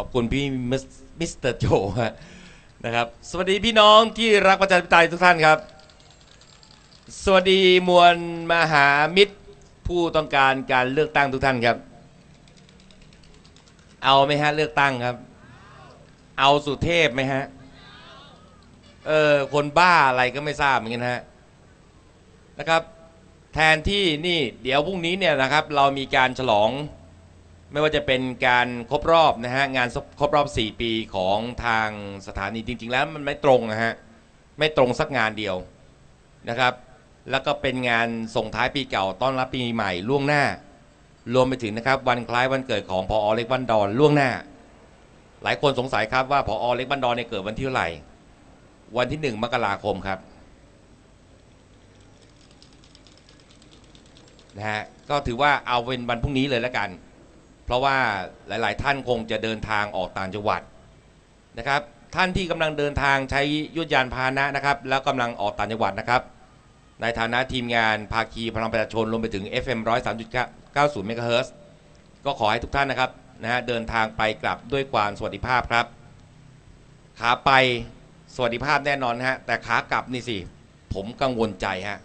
ขอบคุณพี่มิสเตอร์โจนะครับ สวัสดีพี่น้องที่รักประชาธิปไตยทุกท่านครับ สวัสดีมวลมหามิตรผู้ต้องการการเลือกตั้งทุกท่านครับ เอาไหมฮะเลือกตั้งครับ เอาสุเทพไหมฮะ เออคนบ้าอะไรก็ไม่ทราบเหมือนกันฮะนะครับ แทนที่นี่เดี๋ยวพรุ่งนี้เนี่ยนะครับ เรามีการฉลอง ไม่ว่าจะเป็นการครบรอบนะฮะงานครบรอบ 4 ปีของทางสถานีจริง ๆ แล้วมันไม่ตรงนะฮะไม่ตรงสักงานเดียวนะครับ แล้วก็เป็นงานส่งท้ายปีเก่าต้อนรับปีใหม่ล่วงหน้า รวมไปถึงนะครับวันคล้ายวันเกิดของพออเล็กบันดอนล่วงหน้า หลายคนสงสัยครับว่าพอเล็กบันดอนเนี่ยเกิดวันที่เท่าไหร่วันที่หนึ่งมกราคมครับนะฮะก็ถือว่าเอาเป็นวันพรุ่งนี้เลยแล้วกัน เพราะว่าหลาย ๆ ท่านคงจะเดินทางออกต่างจังหวัดนะครับ ท่านที่กำลังเดินทางใช้ยุทธยานพาหนะนะครับ แล้วกำลังออกต่างจังหวัดนะครับ ในฐานะทีมงานภาคีพลังประชาชนรวมไปถึง FM 103.90เมกะเฮิรตซ์ก็ขอให้ทุกท่านนะครับนะฮะเดินทางไปกลับด้วยความสวัสดิภาพครับ ขาไปสวัสดิภาพแน่นอนฮะแต่ขากลับนี่สิ ผมกังวลใจฮะ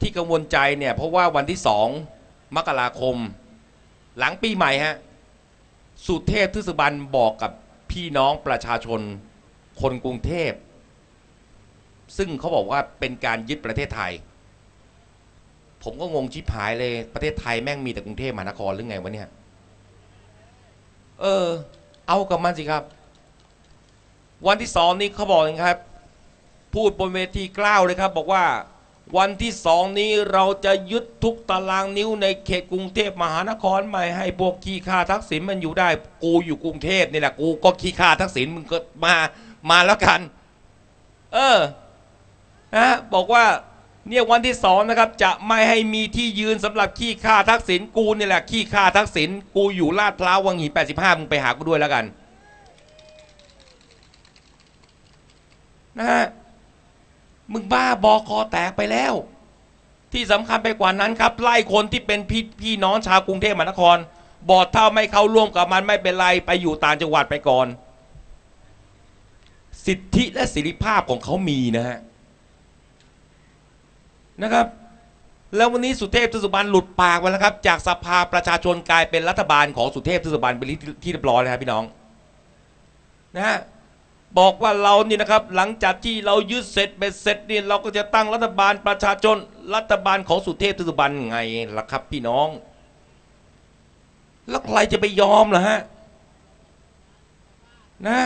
ที่กังวลใจเนี่ยเพราะว่าวันที่สองมกราคม หลังปีใหม่ฮะ สุเทพทศบันบอกกับพี่น้องประชาชนคนกรุงเทพ ซึ่งเขาบอกว่าเป็นการยึดประเทศไทย ผมก็งงชิบหายเลยประเทศไทยแม่งมีแต่กรุงเทพมหานครหรือไงวะเนี่ย เออ เอากับมันสิครับ วันที่สองนี้เขาบอกอย่างครับ พูดบนเวทีกล้าวเลยครับ บอกว่า วันที่สองนี้เราจะยึดทุกตารางนิ้วในเขตกรุงเทพมหานครไม่ให้พวกขี้ข้าทักษิณมันอยู่ได้ กูอยู่กรุงเทพนี่แหละกูก็ขี้ข้าทักษิณมึงก็มามาแล้วกัน เออนะบอกว่าเนี่ยวันที่สองนะครับจะไม่ให้มีที่ยืนสำหรับขี้ข้าทักษิณกูนี่แหละขี้ข้าทักษิณกูอยู่ลาดพร้าววังหิน85มึงไปหากูด้วยแล้วกัน นะฮะ มึงบ้าบอคอแตกไปแล้ว ที่สำคัญไปกว่านั้นครับ ไล่คนที่เป็นพี่พี่น้องชาวกรุงเทพมหานคร บอดถ้าไม่เข้าร่วมกับมันไม่เป็นไรไปอยู่ต่างจังหวัดไปก่อน สิทธิและสิริภาพของเขามีนะฮะนะครับ แล้ววันนี้สุเทพทศบันหลุดปากไปแล้วครับ จากสภาประชาชนกลายเป็นรัฐบาลของสุเทพทศบันเป็นที่เรียบร้อยแล้วครับพี่น้อง นะฮะ บอกว่าเรานี่นะครับหลังจากที่เรายึดเสร็จเบ็ดเสร็จนี่เราก็จะตั้งรัฐบาลประชาชนรัฐบาลของสุเทพทศบันไงล่ะครับ พี่น้อง แล้วใครจะไปยอมล่ะฮะนะ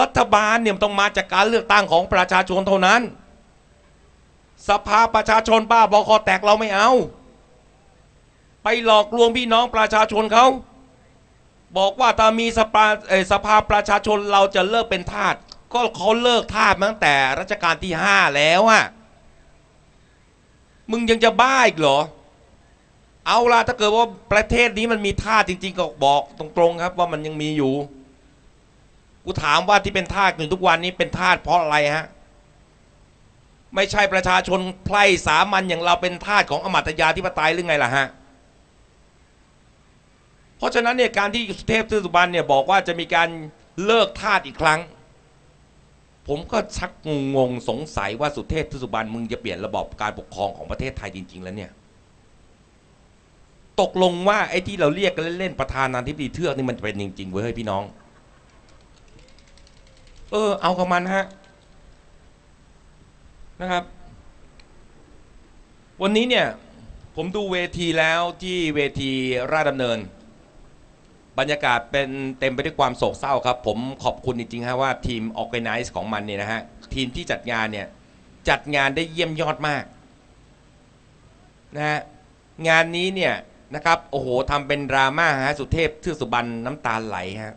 รัฐบาลเนี่ยต้องมาจากการเลือกตั้งของประชาชนเท่านั้น สภาประชาชนบ้าบอคอแตกเราไม่เอา ไปหลอกลวงพี่น้องประชาชนเขา บอกว่าถ้ามีสภาสภาประชาชนเราจะเลิกเป็นทาสก็เขาเลิกทาสมาตั้งแต่รัชกาลที่ห้าแล้วอะมึงยังจะบ้าอีกเหรอ เอาล่ะถ้าเกิดว่าประเทศนี้มันมีทาสจริง ๆ ก็บอกตรงๆครับ ว่ามันยังมีอยู่ กูถามว่าที่เป็นทาสอยู่ทุกวันนี้เป็นทาสเพราะอะไรฮะ ไม่ใช่ประชาชนไพร่สามัญอย่างเราเป็นทาสของอมตยาธิปไตยหรือไงล่ะฮะ เพราะฉะนั้นเนี่ยการที่สุเทพทศบันเนี่ยบอกว่าจะมีการเลิกทาสอีกครั้ง ผมก็ชักงงงๆสงสัยว่าสุเทพทศบันมึงจะเปลี่ยนระบอบการปกครองของประเทศไทยจริง ๆ แล้วเนี่ย ตกลงว่าไอ้ที่เราเรียกกันเล่นๆประธานาธิบดีเทือกนี่มันเป็นจริง ๆ เว้ยเฮ้ยพี่น้อง เออ เอากับมันฮะนะครับ วันนี้เนี่ยผมดูเวทีแล้วที่เวทีราชดำเนิน บรรยากาศเป็นเต็มไปด้วยความโศกเศร้าครับ ผมขอบคุณจริงๆฮะว่าทีมออ g a ไนซ์ของมันเนี่ยนะฮะ ทีมที่จัดงานเนี่ย จัดงานได้เยี่ยมยอดมากนะฮะงานนี้เนี่ยนะครับ โอ้โหทำเป็นดราม่าฮะสุเทพเทือสุบรรน้ำตาไหลฮะ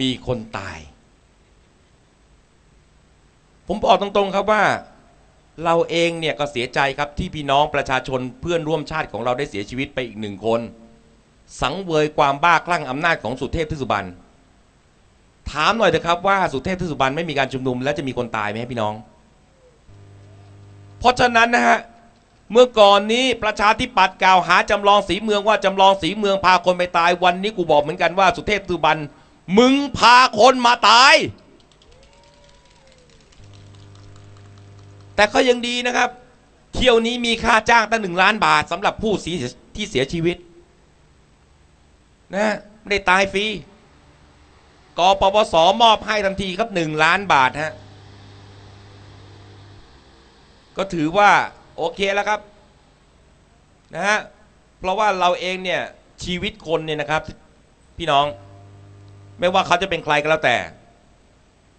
มีคนตาย ผมบอกตรงๆครับว่า เราเองเนี่ยก็เสียใจครับที่พี่น้องประชาชนเพื่อนร่วมชาติของเราได้เสียชีวิตไปอีกหนึ่งคน สังเวยความบ้าคลั่งอำนาจของสุเทพทศบันถามหน่อยเถอะครับว่าสุเทพทศบันไม่มีการชุมนุม แล้วจะมีคนตายไหมพี่น้อง เพราะฉะนั้นนะฮะเมื่อก่อนนี้ประชาธิปัตย์กล่าวหาจำลองสีเมืองว่าจำลองสีเมืองพาคนไปตายวันนี้กูบอกเหมือนกันว่าสุเทพตือบันมึงพาคนมาตาย แต่ก็ยังดีนะครับ เที่ยวนี้มีค่าจ้างตั้งหนึ่งล้านบาทสำหรับผู้เสียที่เสียชีวิต นะไม่ได้ตายฟรีกปปสมอบให้ทันทีครับหนึ่งล้านบาทฮะก็ถือว่าโอเคแล้วครับนะฮะเพราะว่าเราเองเนี่ยชีวิตคนเนี่ยนะครับ พี่น้อง ไม่ว่าเขาจะเป็นใครก็แล้วแต่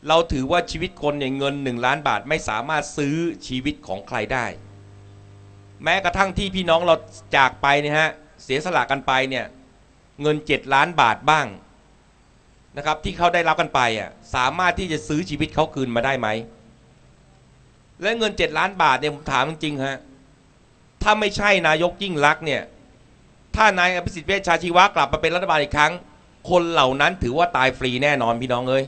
เราถือว่าชีวิตคนเนี่ยเงินหนึ่งล้านบาทไม่สามารถซื้อชีวิตของใครได้ แม้กระทั่งที่พี่น้องเราจากไปเนี่ยฮะเสียสละกันไปเนี่ย เงิน 7 ล้านบาทบ้างนะครับที่เขาได้รับกันไปอะสามารถที่จะซื้อชีวิตเขาคืนมาได้ไหม และเงิน 7 ล้านบาทเนี่ยผมถามจริงๆฮะถ้าไม่ใช่นายกยิ่งรักษณ์เนี่ยถ้านายอภิสิทธิ์เวชชาชีวะกลับมาเป็นรัฐบาลอีกครั้ง คนเหล่านั้นถือว่าตายฟรีแน่นอนพี่น้องเอ้ย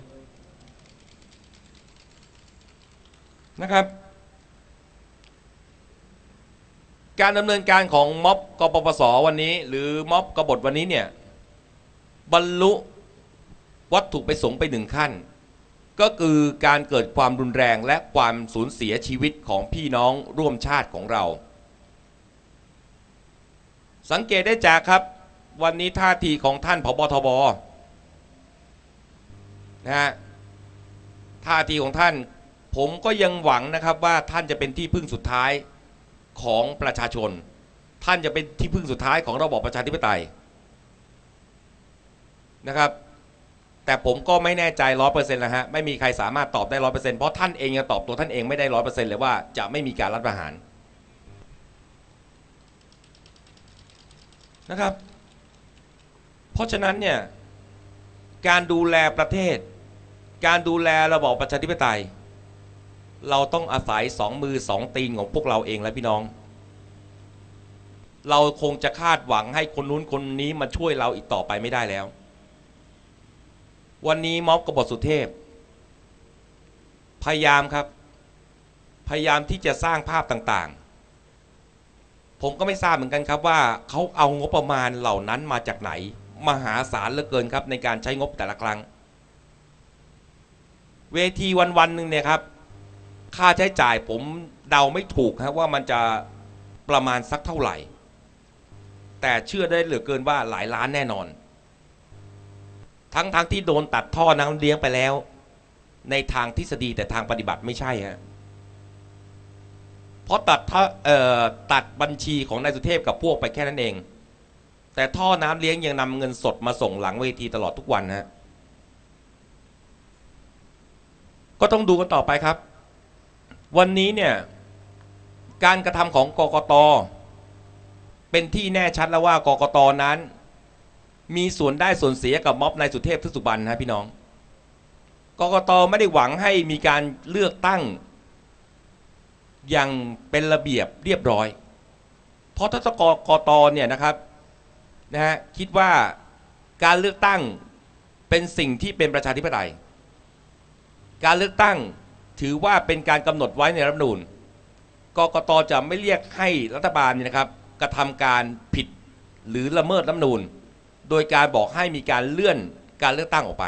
นะครับ การดำเนินการของม็อบกปปสวันนี้ หรือม็อบกบฏวันนี้เนี่ย บรรลุวัตถุประสงค์ไปหนึ่งขั้น ก็คือการเกิดความรุนแรงและความสูญเสียชีวิตของพี่น้องร่วมชาติของเรา สังเกตได้จากครับ วันนี้ท่าทีของท่านผบทบนะฮะท่าทีของท่านผมก็ยังหวังนะครับว่าท่านจะเป็นที่พึ่งสุดท้ายของประชาชน ท่านจะเป็นที่พึ่งสุดท้ายของระบอบประชาธิปไตย นะครับ แต่ผมก็ไม่แน่ใจร้อยเปอร์เซ็นต์แล้วฮะไม่มีใครสามารถตอบได้ร้อยเปอร์เซ็นต์เพราะท่านเองยังตอบตัวท่านเองไม่ได้ร้อยเปอร์เซ็นต์เลยว่าจะไม่มีการรัฐประหารนะครับ เพราะฉะนั้นเนี่ยการดูแลประเทศ การดูแลระบอบประชาธิปไตย เราต้องอาศัยสองมือสองตีนของพวกเราเองและพี่น้อง เราคงจะคาดหวังให้คนนู้นคนนี้มาช่วยเราอีกต่อไปไม่ได้แล้ว วันนี้ม็อบกบฏสุเทพ พยายามครับ พยายามที่จะสร้างภาพต่างๆ ผมก็ไม่ทราบเหมือนกันครับว่าเขาเอางบประมาณเหล่านั้นมาจากไหน มหาศาลเหลือเกินครับ ในการใช้งบแต่ละครั้ง เวทีวันๆหนึ่งเนี่ยครับ ค่าใช้จ่ายผมเดาไม่ถูกครับว่ามันจะประมาณสักเท่าไหร่ แต่เชื่อได้เหลือเกินว่าหลายล้านแน่นอน ทั้งทั้งที่โดนตัดท่อน้ำเลี้ยงไปแล้ว ในทางทฤษฎีแต่ทางปฏิบัติไม่ใช่ฮะเพราะตัดท่อเอ่อตัดบัญชีของนายสุเทพกับพวกไปแค่นั้นเอง แต่ท่อน้ำเลี้ยงยังนำเงินสดมาส่งหลังเวทีตลอดทุกวันฮะก็ต้องดูกันต่อไปครับ วันนี้เนี่ยการกระทำของกกตเป็นที่แน่ชัดแล้วว่ากกตนั้น มีส่วนได้ส่วนเสียกับม็อบนายสุเทพทศสุบันนะพี่น้องกกตไม่ได้หวังให้มีการเลือกตั้ง อย่างเป็นระเบียบเรียบร้อย เพราะถ้ากกตเนี่ยนะครับนะฮะคิดว่าการเลือกตั้งเป็นสิ่งที่เป็นประชาธิปไตย การเลือกตั้งถือว่าเป็นการกำหนดไว้ในรัฐธรรมนูญกกตจะไม่เรียกให้รัฐบาลเนี่ยนะครับกระทำการผิดหรือละเมิดรัฐธรรมนูญ โดยการบอกให้มีการเลื่อนการเลือกตั้งออกไป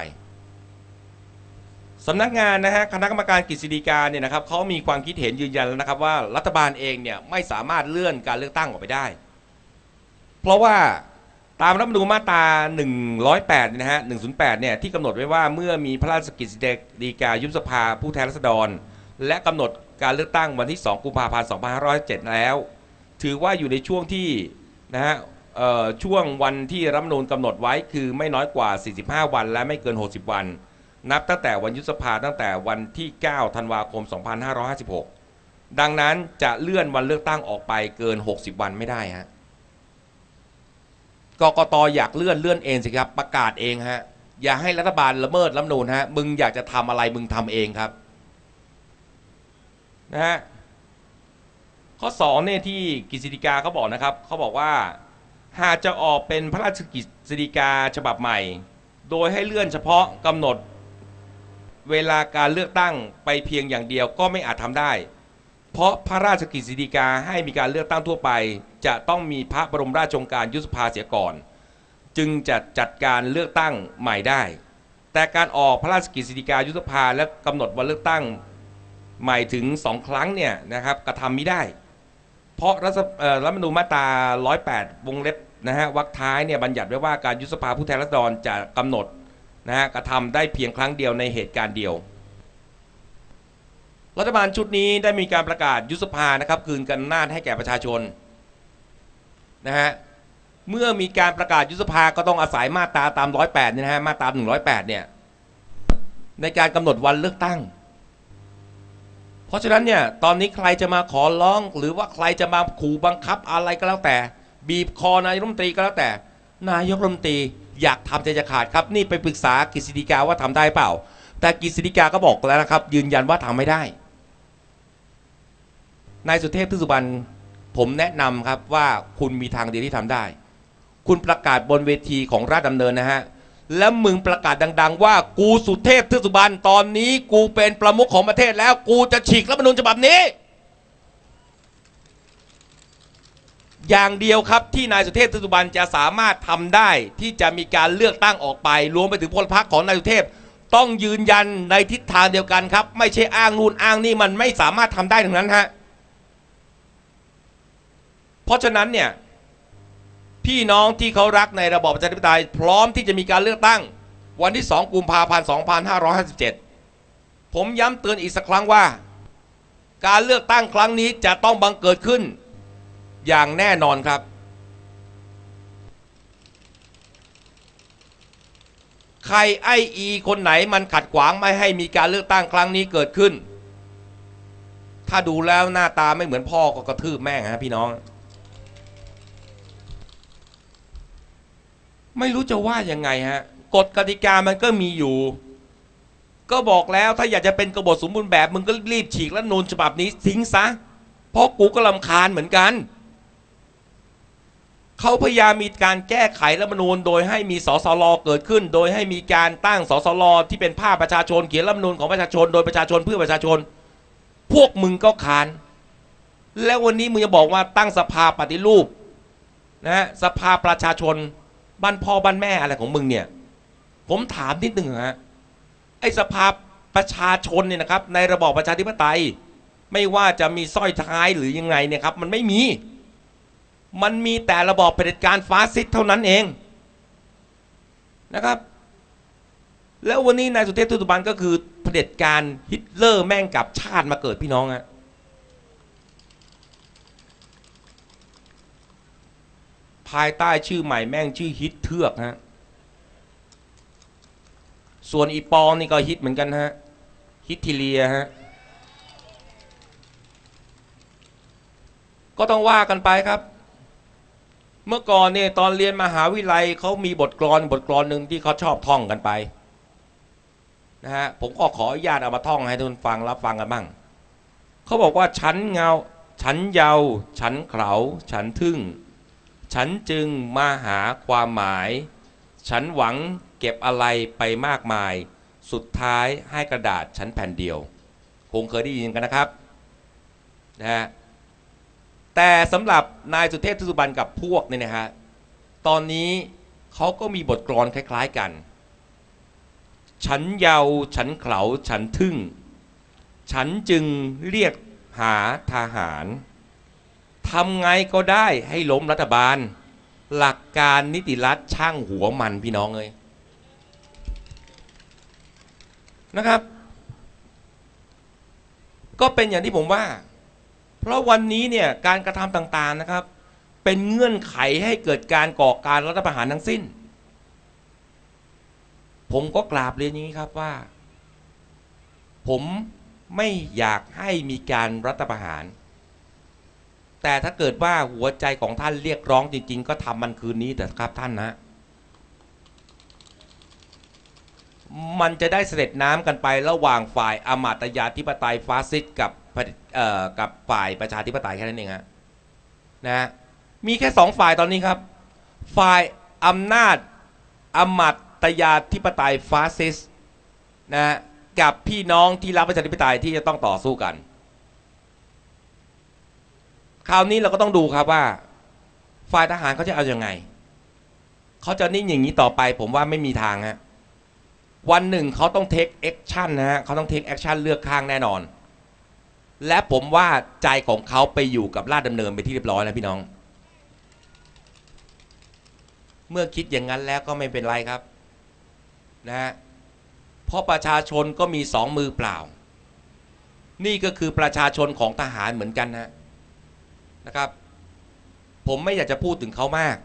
สำนักงานนะฮะคณะกรรมการกฤษฎีกาเนี่ยนะครับเขามีความคิดเห็นยืนยันแล้วนะครับว่ารัฐบาลเองเนี่ยไม่สามารถเลื่อนการเลือกตั้งออกไปได้ เพราะว่าตามรัฐธรรมนูญมาตรา 108เนี่ยนะฮะ 108 เนี่ยที่กำหนดไว้ว่าเมื่อมีพระราชกฤษฎีกายุบสภาผู้แทนราษฎร และกำหนดการเลือกตั้งวันที่ 2 กุมภาพันธ์ 2507 แล้ว ถือว่าอยู่ในช่วงที่นะฮะ ช่วงวันที่รัฐธรรมนูญกำหนดไว้คือไม่น้อยกว่า 45 วันและไม่เกิน 60 วัน นับตั้งแต่วันยุบสภาตั้งแต่วันที่ 9 ธันวาคม 2556 ดังนั้นจะเลื่อนวันเลือกตั้งออกไปเกิน 60 วันไม่ได้ฮะกกตอยากเลื่อนเลื่อนเองสิครับประกาศเองฮะอย่าให้รัฐบาลละเมิดรัฐนูญฮะมึงอยากจะทำอะไรมึงทำเองครับนะฮะข้อสองเนี่ยที่กฤษฎีกาเขาบอกนะครับเขาบอกว่า หากจะออกเป็นพระราชกฤษฎีกาฉบับใหม่ โดยให้เลื่อนเฉพาะกำหนด เวลาการเลือกตั้งไปเพียงอย่างเดียวก็ไม่อาจทำได้ เพราะพระราชกฤษฎีกาให้มีการเลือกตั้งทั่วไป จะต้องมีพระบรมราชโองการยุบสภาเสียก่อน จึงจะจัดการเลือกตั้งใหม่ได้ แต่การออกพระราชกฤษฎีกายุบสภาและกำหนดวันเลือกตั้งใหม่ถึงสองครั้งเนี่ยนะครับกระทำไม่ได้ เพราะรัฐรัฐธรรมนูญมาตรา 108 วงเล็บนะฮะวรรคท้ายเนี่ยบัญญัติไว้ว่าการยุบสภาผู้แทนราษฎรจะกำหนดนะฮะกระทำได้เพียงครั้งเดียวในเหตุการณ์เดียว รัฐบาลชุดนี้ได้มีการประกาศยุบสภานะครับคืนกันนาจให้แก่ประชาชนนะฮะเมื่อมีการประกาศยุบสภาก็ต้องอาศัยมาตราตาม 108เนี่ยนะฮะมาตรา 108 เนี่ยในการกำหนดวันเลือกตั้ง ราะฉะนั้นเนี่ยตอนนี้ใครจะมาขอร้อง หรือว่าใครจะมาขู่บังคับอะไรก็แล้วแต่ บีบคอนายรัฐมนตรีก็แล้วแต่ นายกรัฐมนตรีอยากทำใจจะขาดครับ นี่ไปปรึกษากฤษฎีกาว่าทำได้เปล่า แต่กฤษฎีกาก็บอกแล้วนะครับ ยืนยันว่าทำไม่ได้นายสุเทพทุสุบันผมแนะนำครับว่าคุณมีทางเดียวที่ทำได้ คุณประกาศบนเวทีของราชดำเนินนะฮะ แล้วมึงประกาศดัง ๆ ว่ากูสุเทพทุสุบันตอนนี้ กูเป็นประมุขของประเทศแล้ว กูจะฉีกรัฐธรรมนูญฉบับนี้ อย่างเดียวครับที่นายสุเทพทุสุบันจะสามารถทำได้ที่จะมีการเลือกตั้งออกไป รวมไปถึงพลพรรคของนายสุเทพต้องยืนยันในทิศทางเดียวกันครับ ไม่ใช่อ้างนู่นอ้างนี่มันไม่สามารถทำได้ทั้งนั้นฮะเพราะฉะนั้นเนี่ย พี่น้องที่เขารักในระบอบประชาธิปไตยพร้อมที่จะมีการเลือกตั้ง วันที่ 2 กุมภาพันธ์ 2557 ผมย้ำเตือนอีกสักครั้งว่า การเลือกตั้งครั้งนี้จะต้องบังเกิดขึ้น อย่างแน่นอนครับ ใครไออีคนไหนมันขัดขวางไม่ให้มีการเลือกตั้งครั้งนี้เกิดขึ้น ถ้าดูแล้วหน้าตาไม่เหมือนพ่อก็กระทืบแม่งฮะพี่น้อง ไม่รู้จะว่ายังไงฮะกฎกติกามันก็มีอยู่ ก็บอกแล้วถ้าอยากจะเป็นกบฏสมบูรณ์แบบ มึงก็รีบฉีกรัฐธรรมนูญฉบับนี้ทิ้งซะ เพราะกูก็ลำคาญเหมือนกัน เขาพยายามมีการแก้ไขรัฐมนูญ โดยให้มีสสลเกิดขึ้น โดยให้มีการตั้งสสลที่เป็นภาพประชาชนเขียนรัฐมนูญของประชาชน โดยประชาชนเพื่อประชาชน พวกมึงก็คาน แล้ววันนี้มึงจะบอกว่าตั้งสภาปฏิรูปนะฮะสภาประชาชน บ้านพ่อบ้านแม่อะไรของมึงเนี่ย ผมถามนิดหนึ่งฮะไอ้สภาประชาชนเนี่ยนะครับ ในระบอบประชาธิปไตย ไม่ว่าจะมีสร้อยท้ายหรือยังไงเนี่ยครับ มันไม่มี มันมีแต่ระบอบเผด็จการฟาสซิสต์เท่านั้นเองนะครับ แล้ววันนี้นายสุเทพทุตุบันก็คือเผด็จการฮิตเลอร์แม่งกับชาติมาเกิดพี่น้องฮะ ภายใต้ชื่อใหม่แม่งชื่อฮิตเทือกฮะส่วนอีปองนี่ก็ฮิตเหมือนกันฮะฮิตทีเลียฮะก็ต้องว่ากันไปครับ เมื่อก่อนเนี่ยตอนเรียนมหาวิทยาลัยเขามีบทกลอนบทกลอนหนึ่งที่เขาชอบท่องกันไปนะฮะผมก็ขออนุญาตเอามาท่องให้ทุกคนฟังรับฟังกันบ้างเขาบอกว่าฉันเงา ฉันเยา ฉันเขาฉันทึ่ง ฉันจึงมาหาความหมาย ฉันหวังเก็บอะไรไปมากมาย สุดท้ายให้กระดาษฉันแผ่นเดียว คงเคยได้ยินกันนะครับนะฮะแต่สำหรับนายสุเทพทุสุบันกับพวกเนี่ยนะฮะตอนนี้เขาก็มีบทกลอนคล้าย ๆกัน ฉันเยาฉันเขาฉันทึ่ง ฉันจึงเรียกหาทหาร ทำไงก็ได้ให้ล้มรัฐบาล หลักการนิติรัฐช่างหัวมันพี่น้องเลยนะครับ ก็เป็นอย่างที่ผมว่า เพราะวันนี้เนี่ยการกระทำต่างๆนะครับ เป็นเงื่อนไขให้เกิดการก่อการรัฐประหารทั้งสิ้น ผมก็กราบเรียนอย่างนี้ครับว่า ผมไม่อยากให้มีการรัฐประหาร แต่ถ้าเกิดว่าหัวใจของท่านเรียกร้องจริง ๆ ก็ทำมันคืนนี้แต่ครับท่านนะ มันจะได้เสด็จน้ำกันไประหว่างฝ่ายอมาตยาธิปไตยฟาสซิสต์กับกับฝ่ายประชาธิปไตยแค่นั้นเองฮะนะมีแค่สองฝ่ายตอนนี้ครับ ฝ่ายอำนาจอมาตยาธิปไตยฟาสซิสต์นะกับพี่น้องที่รับประชาธิปไตยที่จะต้องต่อสู้กัน คราวนี้เราก็ต้องดูครับว่า ฝ่ายทหารเขาจะเอาอยัางไง เขาจะนิ่งอย่างนี้ต่อไป ผมว่าไม่มีทางฮะวันหนึ่งเขาต้องเทคแอคชั่นนะฮะเขาต้องเทคแอคชั่นเลือกข้างแน่นอน และผมว่าใจของเขาไปอยู่กับลาดดำเนินไปที่เรียบร้อยแล้วพี่น้อง เมื่อคิดอย่างนั้นแล้วก็ไม่เป็นไรครับนะฮะเพราะประชาชนก็มีสองมือเปล่า นี่ก็คือประชาชนของทหารเหมือนกันนะ นะครับ ผมไม่อยากจะพูดถึงเขามาก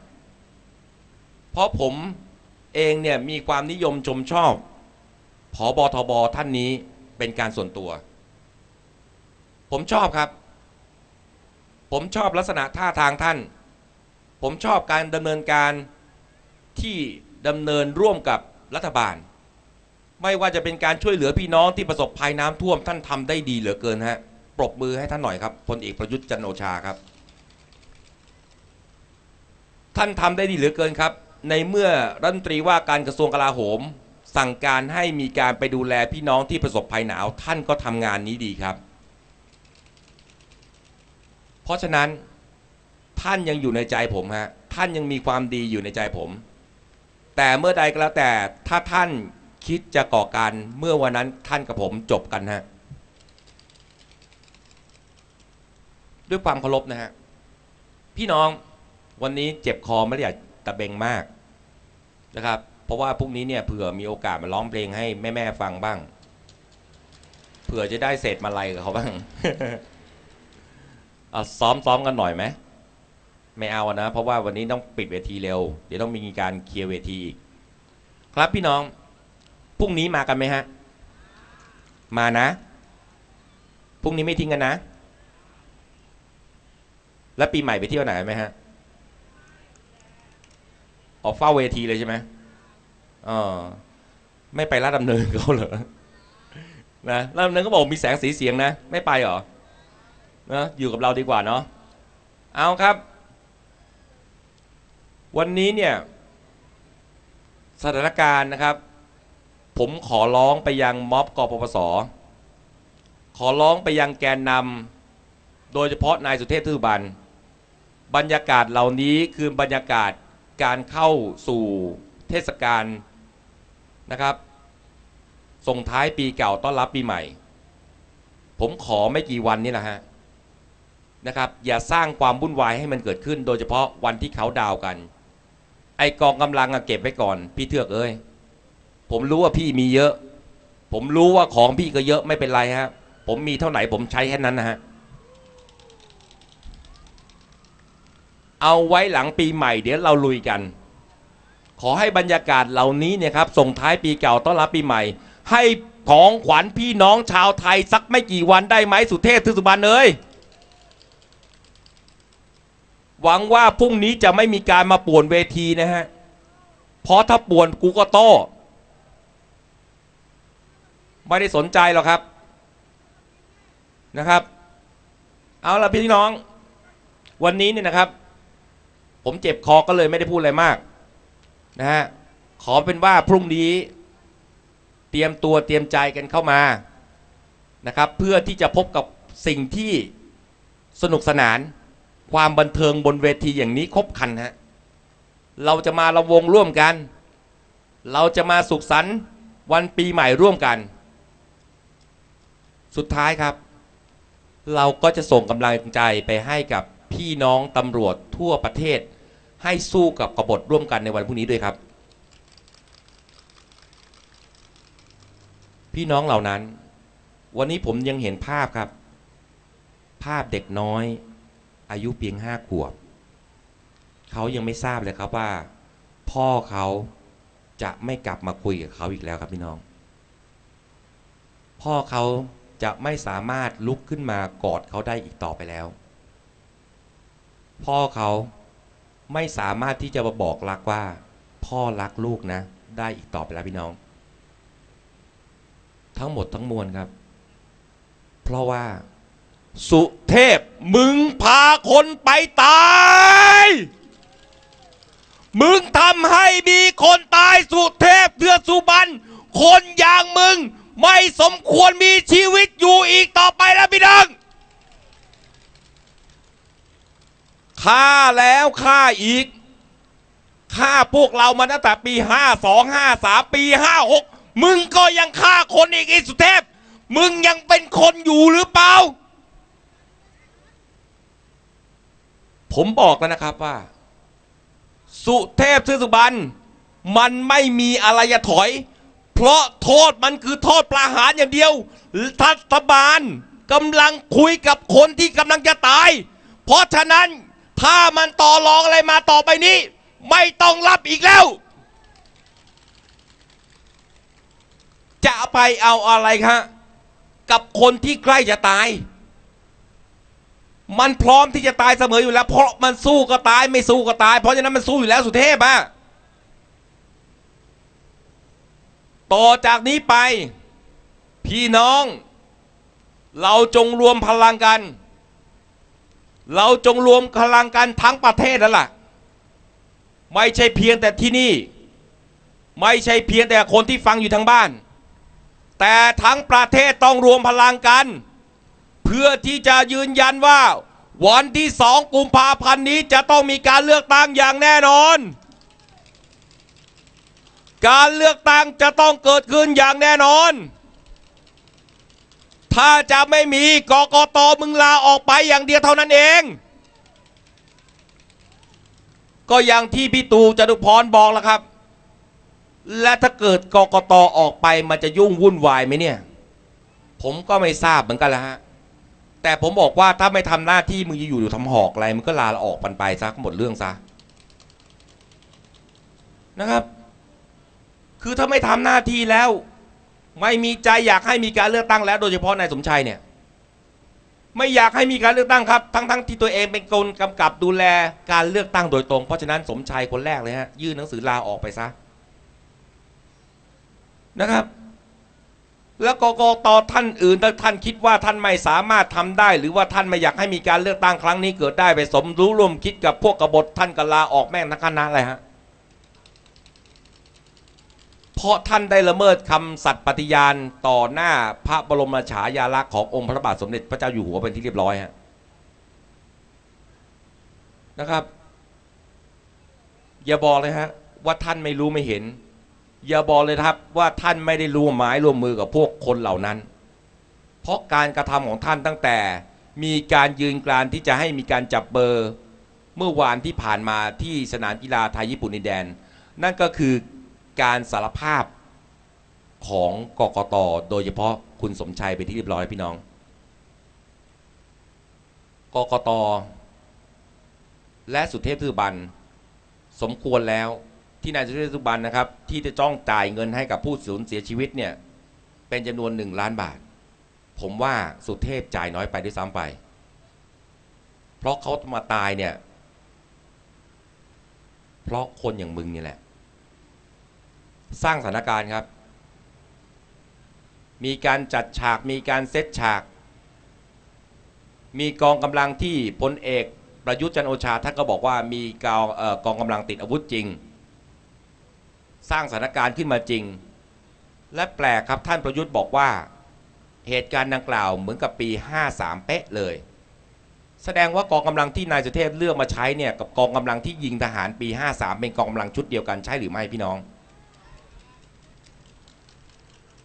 เพราะผมเองเนี่ยมีความนิยมชมชอบผอบอทบท่านนี้เป็นการส่วนตัว ผมชอบครับ ผมชอบลักษณะท่าทางท่าน ผมชอบการดำเนินการที่ดำเนินร่วมกับรัฐบาล ไม่ว่าจะเป็นการช่วยเหลือพี่น้องที่ประสบภัยน้ำท่วมท่านทำได้ดีเหลือเกินฮะ ปรบมือให้ท่านหน่อยครับพลเอกประยุทธ์จันโอชาครับ ท่านทำได้ดีเหลือเกินครับ ในเมื่อรัฐมนตรีว่าการกระทรวงกลาโหม สั่งการให้มีการไปดูแลพี่น้องที่ประสบภัยหนาว ท่านก็ทำงานนี้ดีครับ เพราะฉะนั้นท่านยังอยู่ในใจผมฮะท่านยังมีความดีอยู่ในใจผม แต่เมื่อใดก็แล้วแต่ถ้าท่านคิดจะก่อการเมื่อวันนั้นท่านกับผมจบกันฮะ ด้วยความเคารพนะฮะ พี่น้องวันนี้เจ็บคอไม่ได้อยากตะเบงมากนะครับ เพราะว่าพรุ่งนี้เนี่ยเผื่อมีโอกาสมาร้องเพลงให้แม่ๆฟังบ้าง เผื่อจะได้เศษมาลัยกับเขาบ้างเอาซ้อมซ้อมกันหน่อยไหมไม่เอานะ เพราะว่าวันนี้ต้องปิดเวทีเร็ว เดี๋ยวต้องมีการเคลียร์เวทีอีกครับพี่น้องพรุ่งนี้มากันไหมฮะ มานะพรุ่งนี้ไม่ทิ้งกันนะ แล้วปีใหม่ไปเที่ยวไหนไหมฮะ ออกเฝ้าเวทีเลยใช่ไหมอ๋อไม่ไปลาดดำเนินเขาเหรอ นะลาดดำเนินก็บอกมีแสงสีเสียงนะ ไม่ไปหรอ นะอยู่กับเราดีกว่าเนาะ เอาครับ วันนี้เนี่ย สถานการณ์นะครับ ผมขอร้องไปยังม็อบกปปส ขอร้องไปยังแกนนำโดยเฉพาะนายสุเทพทือบัน บรรยากาศเหล่านี้คือบรรยากาศการเข้าสู่เทศกาลนะครับ ส่งท้ายปีเก่าต้อนรับปีใหม่ ผมขอไม่กี่วันนี้แหละฮะนะครับอย่าสร้างความวุ่นวายให้มันเกิดขึ้น โดยเฉพาะวันที่เขาดาวกัน ไอกองกำลังอะเก็บไว้ก่อน พี่เทือกเอ้ยผมรู้ว่าพี่มีเยอะ ผมรู้ว่าของพี่ก็เยอะไม่เป็นไรฮะผมมีเท่าไหร่ผมใช้แค่นั้นนะฮะ เอาไว้หลังปีใหม่เดี๋ยวเราลุยกัน ขอให้บรรยากาศเหล่านี้เนี่ยครับส่งท้ายปีเก่าต้อนรับปีใหม่ ให้ของขวัญพี่น้องชาวไทยสักไม่กี่วันได้ไหมสุเทพทสุบันเอ้ยหวังว่าพรุ่งนี้จะไม่มีการมาป่วนเวทีนะฮะเพราะถ้าป่วนกูก็โต้ไม่ได้สนใจหรอกครับนะครับ เอาละพี่น้อง วันนี้เนี่ยนะครับ ผมเจ็บคอก็เลยไม่ได้พูดอะไรมากนะฮะขอเป็นว่าพรุ่งนี้เตรียมตัวเตรียมใจกันเข้ามานะครับ เพื่อที่จะพบกับสิ่งที่สนุกสนาน ความบันเทิงบนเวทีอย่างนี้ครบคันฮะเราจะมาระวงร่วมกัน เราจะมาสุขสันต์วันปีใหม่ร่วมกัน สุดท้ายครับ เราก็จะส่งกำลังใจไปให้กับ พี่น้องตำรวจทั่วประเทศ ให้สู้กับกบฏร่วมกันในวันพรุ่งนี้ด้วยครับ พี่น้องเหล่านั้น วันนี้ผมยังเห็นภาพครับ ภาพเด็กน้อย อายุเพียงห้าขวบเขายังไม่ทราบเลยครับว่า พ่อเขาจะไม่กลับมาคุยกับเขาอีกแล้วครับพี่น้อง พ่อเขาจะไม่สามารถลุกขึ้นมากอดเขาได้อีกต่อไปแล้ว พ่อเขาไม่สามารถที่จะมาบอกรักว่า พ่อรักลูกนะ ได้อีกต่อไปแล้วพี่น้อง ทั้งหมดทั้งมวลครับ เพราะว่า สุเทพมึงพาคนไปตาย มึงทำให้มีคนตายสุเทพเทือกสุบันคนอย่างมึง ไม่สมควรมีชีวิตอยู่อีกต่อไปแล้วพี่น้อง ฆ่าแล้วฆ่าอีกฆ่าพวกเรามาตั้งแต่ปีห้าสองห้าสามปีห้าหกมึงก็ยังฆ่าคนอีกอ้สุเทพ มึงยังเป็นคนอยู่หรือเปล่า ผมบอกแล้วนะครับว่า สุเทพซื่อสุบรรณมันไม่มีอะไรจะถอย เพราะโทษมันคือโทษประหารอย่างเดียวรัฐบาลกำลังคุยกับคนที่กำลังจะตาย เพราะฉะนั้น ถ้ามันต่อรองอะไรมาต่อไปนี้ ไม่ต้องรับอีกแล้ว จะไปเอาอะไรครับกับคนที่ใกล้จะตาย มันพร้อมที่จะตายเสมออยู่แล้ว เพราะมันสู้ก็ตายไม่สู้ก็ตาย เพราะฉะนั้นมันสู้อยู่แล้วสุเทพอะต่อจากนี้ไป พี่น้อง เราจงรวมพลังกัน เราจงรวมพลังกันทั้งประเทศแล้วล่ะ ไม่ใช่เพียงแต่ที่นี่ ไม่ใช่เพียงแต่คนที่ฟังอยู่ทางบ้าน แต่ทั้งประเทศต้องรวมพลังกัน เพื่อที่จะยืนยันว่า วันที่สองกุมภาพันธ์นี้จะต้องมีการเลือกตั้งอย่างแน่นอน การเลือกตั้งจะต้องเกิดขึ้นอย่างแน่นอน ถ้าจะไม่มีกกตมึงลาออกไปอย่างเดียวเท่านั้นเอง ก็อย่างที่พี่ตูจตุพรบอกแล้วครับ และถ้าเกิดกกตออกไปมันจะยุ่งวุ่นวายไหมเนี่ย ผมก็ไม่ทราบเหมือนกันแล้วฮะแต่ผมบอกว่าถ้าไม่ทำหน้าที่มึงจะอยู่อยู่ทำหอกอะไรมึงก็ลาออกปันไปซะหมดเรื่องซะนะครับ คือถ้าไม่ทำหน้าที่แล้ว ไม่มีใจอยากให้มีการเลือกตั้งแล้วโดยเฉพาะนายสมชัยเนี่ยไม่อยากให้มีการเลือกตั้งครับ ทั้งๆที่ตัวเองเป็นคนกำกับดูแลการเลือกตั้งโดยตรง เพราะฉะนั้นสมชัยคนแรกเลยฮะยื่นหนังสือลาออกไปซะนะครับ แล้วกกตท่านอื่นถ้าท่านคิดว่าท่านไม่สามารถทำได้ หรือว่าท่านไม่อยากให้มีการเลือกตั้งครั้งนี้เกิดได้ไปสมรู้ร่วมคิดกับพวกกบฏท่านก็ลาออกแม่งทั้งคณะเลยฮะ เพราะท่านได้ละเมิดคำสัตย์ปฏิญาณต่อหน้าพระบรมฉายาลักษณ์ขององค์พระบาทสมเด็จพระเจ้าอยู่หัวเป็นที่เรียบร้อยฮะนะครับ อย่าบอกเลยฮะว่าท่านไม่รู้ไม่เห็น อย่าบอกเลยครับว่าท่านไม่ได้ร่วมไม้ร่วมมือกับพวกคนเหล่านั้น เพราะการกระทำของท่านตั้งแต่มีการยืนกรานที่จะให้มีการจับเบอร์ เมื่อวานที่ผ่านมาที่สนามกีฬาไทยญี่ปุ่นดินแดน นั่นก็คือ การสารภาพของกกตโดยเฉพาะคุณสมชัยไปนที่เรียบร้อยพี่น้อง กกต และสุเทพทือบัน สมควรแล้วที่นายสุเทพสุบันนะครับ ที่จะจ้องจ่ายเงินให้กับผู้สูญเสียชีวิตเนี่ย เป็นจำนวนหนึ่งล้านบาท ผมว่าสุเทพจ่ายน้อยไปด้วยซ้ำไป เพราะเขามาตายเนี่ย เพราะคนอย่างมึงนี่แหละ สร้างสถานการณ์ครับ มีการจัดฉากมีการเซตฉาก มีกองกำลังที่พลเอกประยุทธ์จันโอชาท่านก็บอกว่ามีกองกองกำลังติดอาวุธจริง สร้างสถานการณ์ขึ้นมาจริง และแปลกครับท่านประยุทธ์บอกว่าเหตุการณ์ดังกล่าวเหมือนกับปี 53 เป๊ะเลย แสดงว่ากองกำลังที่นายสุเทพเลือกมาใช้เนี่ยกับกองกำลังที่ยิงทหารปี 53 เป็นกองกำลังชุดเดียวกันใช่หรือไม่พี่น้อง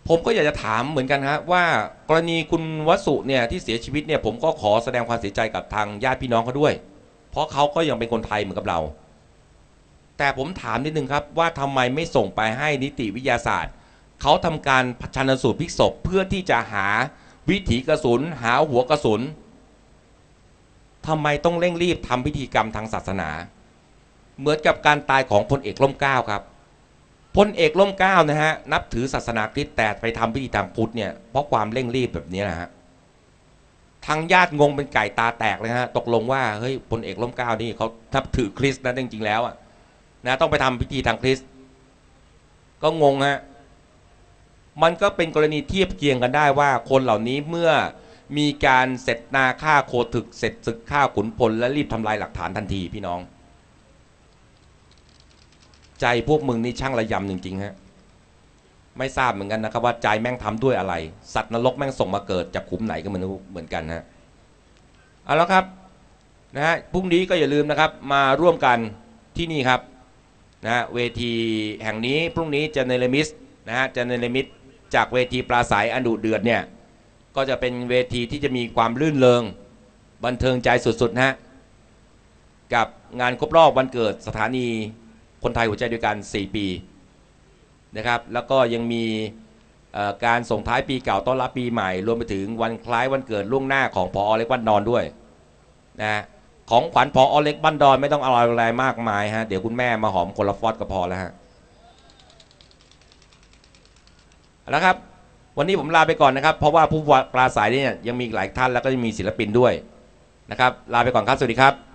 ผมก็อยากจะถามเหมือนกันครับว่ากรณีคุณวสุเนี่ยที่เสียชีวิตเนี่ยผมก็ขอแสดงความเสียใจกับทางญาติพี่น้องเขาด้วย เพราะเขาก็ยังเป็นคนไทยเหมือนกับเรา แต่ผมถามนิดนึงครับว่าทำไมไม่ส่งไปให้นิติวิทยาศาสตร์ เขาทำการชันสูตรพลิกศพเพื่อที่จะหาวิถีกระสุน หาหัวกระสุนทำไมต้องเร่งรีบทำพิธีกรรมทางศาสนา เหมือนกับการตายของพลเอกล่มเกล้าครับ พลเอกล่มเกล้านะฮะนับถือศาสนาคริสต์แต่ไปทำพิธีทางพุทธเนี่ยเพราะความเร่งรีบแบบนี้นะฮะทางญาติงงเป็นไก่ตาแตกเลยฮะตกลงว่าเฮ้ยพลเอกล่มเกล้านี่เขานับถือคริสต์นะจริงๆแล้วอะนะต้องไปทำพิธีทางคริสต์ก็งงฮะมันก็เป็นกรณีเทียบเคียงกันได้ว่าคนเหล่านี้เมื่อมีการเสร็จนาฆ่าโคถึกเสร็จศึกฆ่าขุนพลและรีบทำลายหลักฐานทันทีพี่น้อง ใจพวกมึงนี่ช่างระยำจริงๆฮะไม่ทราบเหมือนกันนะครับว่าใจแม่งทำด้วยอะไร สัตว์นรกแม่งส่งมาเกิดจากขุมไหนก็ไม่รู้เหมือนกันฮะเอาแล้วครับนะฮะพรุ่งนี้ก็อย่าลืมนะครับมาร่วมกันที่นี่ครับนะเวทีแห่งนี้พรุ่งนี้จะเนรมิตนะฮะจะเนรมิตจากเวทีปราศัยอันดุเดือดเนี่ยก็จะเป็นเวทีที่จะมีความลื่นเริงบันเทิงใจสุดๆนะฮะกับงานครบรอบวันเกิดสถานี คนไทยหัวใจเดียวกัน 4 ปีนะครับแล้วก็ยังมีการส่งท้ายปีเก่าต้อนรับปีใหม่ รวมไปถึงวันคล้ายวันเกิดล่วงหน้าของพอเล็กบ้านดอนด้วยนะฮะของขวัญพอเล็กบ้านดอนไม่ต้องเอาอะไรมากมายฮะเดี๋ยวคุณแม่มาหอมคนละฟอดก็พอแล้วฮะแล้วครับวันนี้ผมลาไปก่อนนะครับ เพราะว่าผู้ปราศัยเนี่ยยังมีหลายท่านแล้วก็ยังมีศิลปินด้วยนะครับลาไปก่อนครับ สวัสดีครับ